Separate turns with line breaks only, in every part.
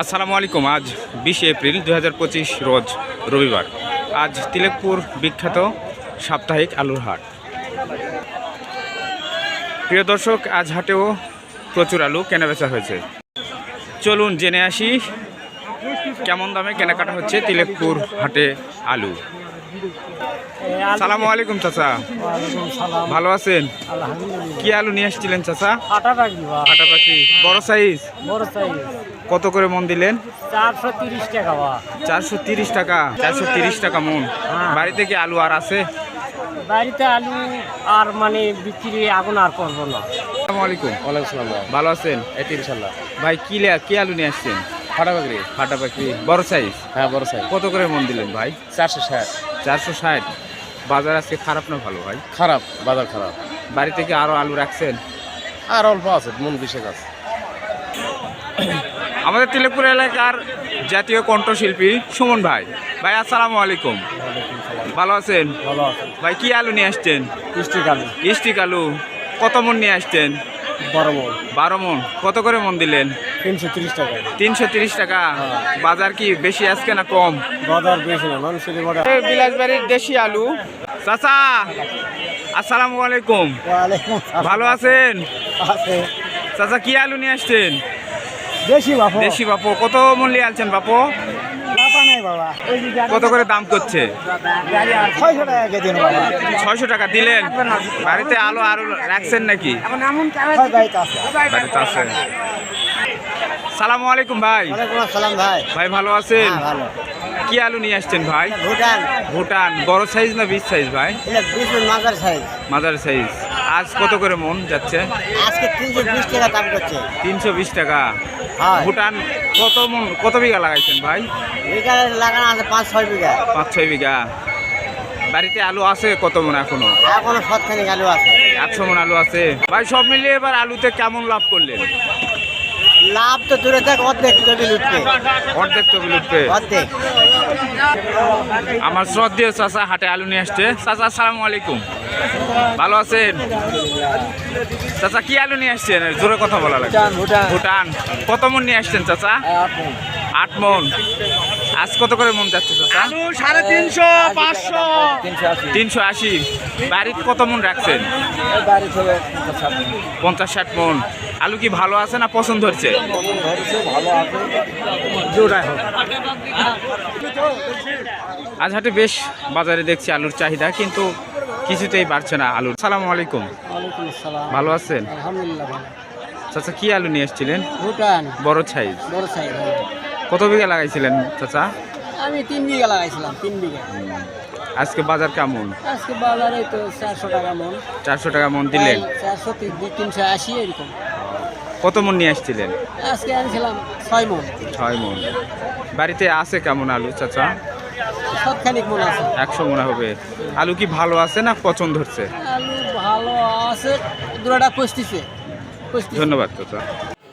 আসসালামু আলাইকুম। আজ বিশে এপ্রিল দু হাজার পঁচিশ রোজ রবিবার। আজ তিলেকপুর বিখ্যাত সাপ্তাহিক আলুর হাট। প্রিয় দর্শক, আজ হাটেও প্রচুর আলু কেনাবেচা হয়েছে। চলুন জেনে আসি কেমন দামে কেনাকাটা হচ্ছে তিলেকপুর হাটে আলু। সালামু আলাইকুম চাচা। ভালো আছেন? কি আলু নিয়ে আসছিলেন চাচা?
আটা
পাখি বড় সাইজ?
বড় সাইজ।
কত করে মন দিলেন?
চারশো তিরিশ টাকা
চারশো তিরিশ টাকা? চারশো তিরিশ টাকা মন।
হ্যাঁ।
বাড়িতে কি আলু আর আছে?
বাড়িতে আলু আর মানে বিক্রি আগুন আর করব না।
আসসালামু আলাইকুম।
ওয়ালাইকুম সালাম।
ভালো আছেন?
এই
ভাই কি লে- কি আলু নিয়ে আসছেন?
ফাটা বাকরি
ফাটা পাখি বড় সাইজ?
হ্যাঁ বড় সাইজ।
কত করে মন দিলেন ভাই?
চারশো ষাট।
চারশো ষাট। বাজার আজকে খারাপ না ভালো ভাই?
খারাপ বাজার খারাপ।
বাড়ি থেকে আরও আলু রাখছেন?
আর অল্প আছে মন বিশেষ আছে।
আমাদের তিলকপুর এলাকার জাতীয় কণ্ঠশিল্পী সুমন ভাই। ভাই আসসালামু আলাইকুম। ভালো আছেন? ভাই কি আলু নিয়ে আসছেন?
ইস্টিক আলু।
ইস্টিক আলু। কত মন নিয়ে আসছেন? বারো মন। কত করে মন দিলেন?
তিনশো তিরিশ টাকা।
তিনশো তিরিশ টাকা। বাজার কি বেশি আজকে না কম?
বাজার বেশি না মানুষের
বিলাসবাড়ির দেশি আলু। চাচা আসসালামু আলাইকুম। ভালো আছেন?
আছে।
চাচা কি আলু নিয়ে আসছেন?
বেশি বাপু।
দেশি বাপু। কত মূল্যে আলছেন বাপু?
লাপা নাই বাবা
কত করে দাম করছে?
ছয়শো টাকা
দিলেন? বাড়িতে আলু আরও রাখছেন নাকি? বাড়িতে আছে। সালামু আলাইকুম ভাই।
আসসালাম ভাই।
ভাই ভালো আছেন?
হ্যাঁ,
কি আলু নিয়ে আসছেন ভাই?
ভুটান।
ভুটান। বড় সাইজ না বিশ সাইজ ভাই?
এটা সাইজ
মাদার সাইজ আজ কত করে মন যাচ্ছে?
আজকে তিনশো বিশ টাকা দাম করছে।
তিনশো বিশ টাকা।
হয়
ভুটান কত মন কত বিঘা লাগাইছেন ভাই?
বিঘা লাগানো আছে পাঁচ ছয় বিঘা।
পাঁচ ছয় বিঘা। বাড়িতে আলু আছে কত মন এখনও?
এখনও সৎখানি আলু আছে।
একশো মন আলু আছে। ভাই সব মিলিয়ে এবার আলুতে কেমন লাভ করলেন?
লাভ তো দূরে থাক অর্ধেক টেবিল উঠবে।
অর্ধেক টেবিল উঠবে।
অর্ধেক।
আমার শ্রদ্ধেয় চাচা হাটে আলু নিয়ে আসছে। চাচা আসসালামু আলাইকুম। ভালো আছেন? চাচা কি আলু নিয়ে আসছেন? জোরে কথা বলা লাগে
ভুটান
ভুটান। কত মন নিয়ে আসছেন চাচা? আট মন। আজ কত করে মন যাচ্ছে চাচা?
সাড়ে তিনশো পাঁচশো। তিনশো আশি।
বাড়ির কত মন রাখছেন? পঞ্চাশ ষাট মন। আলু কি ভালো আছে না পছন্দ হচ্ছে?
ভালো
আজ হাটে বেশ বাজারে দেখছি আলুর চাহিদা কিন্তু কিছুতেই বাড়ছে না আলুর সালামু আলাইকুম। ভালো আছেন? চাচা কি আলু নিয়ে এসেছিলেন? বড় সাইজ।
বড় সাইজ
কত বিঘা লাগাইছিলেন চাচা?
আমি তিন বিঘা লাগাইছিলাম তিন বিঘা।
আজকে বাজার কেমন?
আজকে বাজারে তো চারশো টাকা মন।
চারশো টাকা মন দিলেন।
চারশো তিনশো আশি এরকম।
কত মন নিয়ে আসছিলেন?
আজকে আনছিলাম ছয় মন।
ছয় মন। বাড়িতে আছে কেমন আলু চাচা? একশো মনে হবে। আলু কি ভালো আছে না পছন্দ হচ্ছে?
আলু ভালো আছে দুটা পঁচিশে
ধন্যবাদ চাচা।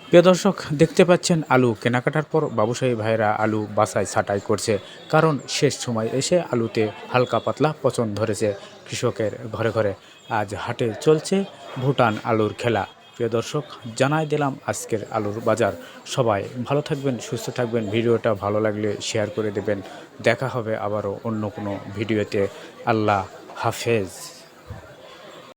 প্রিয় দর্শক দেখতে পাচ্ছেন আলু কেনাকাটার পর বাবুসাহী ভাইরা আলু বাসায় ছাটাই করছে। কারণ শেষ সময় এসে আলুতে হালকা পাতলা পচন ধরেছে কৃষকের ঘরে ঘরে। আজ হাটে চলছে ভুটান আলুর খেলা। প্রিয় দর্শক, জানাই দিলাম আজকের আলুর বাজার। সবাই ভালো থাকবেন, সুস্থ থাকবেন। ভিডিওটা ভালো লাগলে শেয়ার করে দেবেন। দেখা হবে আবারও অন্য কোনো ভিডিওতে। আল্লাহ হাফেজ।